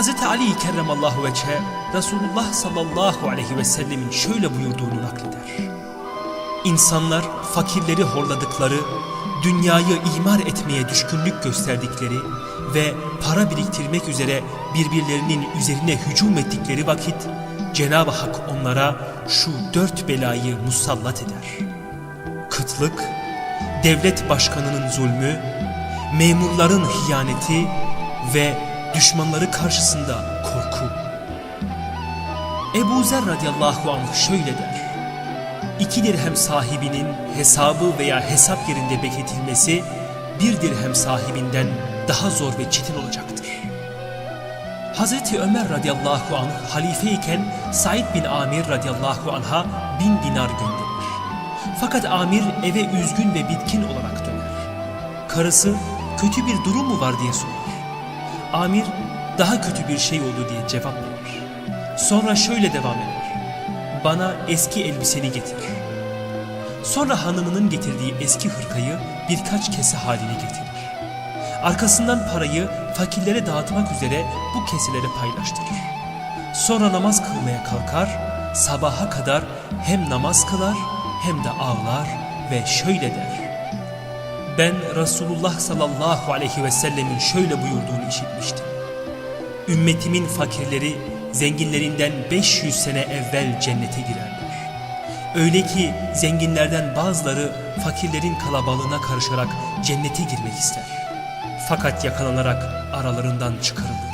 Hz. Ali kerremallahu veçhe Resulullah sallallahu aleyhi ve sellemin şöyle buyurduğunu nakleder. İnsanlar fakirleri horladıkları, dünyayı imar etmeye düşkünlük gösterdikleri ve para biriktirmek üzere birbirlerinin üzerine hücum ettikleri vakit Cenab-ı Hak onlara şu dört belayı musallat eder. Kıtlık, devlet başkanının zulmü, memurların hiyaneti ve düşmanları karşısında korku. Ebu Zer radıyallahu anh şöyle der. İki dirhem sahibinin hesabı veya hesap yerinde bekletilmesi bir dirhem sahibinden daha zor ve çetin olacaktır. Hazreti Ömer radıyallahu anh halifeyken Said bin Amir radıyallahu anh'a bin dinar gönderir. Fakat Amir eve üzgün ve bitkin olarak döner. Karısı kötü bir durum mu var diye sorar. Amir daha kötü bir şey oldu diye cevap verir. Sonra şöyle devam eder. Bana eski elbiseni getir. Sonra hanımının getirdiği eski hırkayı birkaç kese haline getirir. Arkasından parayı fakirlere dağıtmak üzere bu keseleri paylaştırır. Sonra namaz kılmaya kalkar, sabaha kadar hem namaz kılar hem de ağlar ve şöyle der. Ben Resulullah sallallahu aleyhi ve sellemin şöyle buyurduğunu işitmiştim. Ümmetimin fakirleri zenginlerinden 500 sene evvel cennete girerler. Öyle ki zenginlerden bazıları fakirlerin kalabalığına karışarak cennete girmek ister. Fakat yakalanarak aralarından çıkarılır.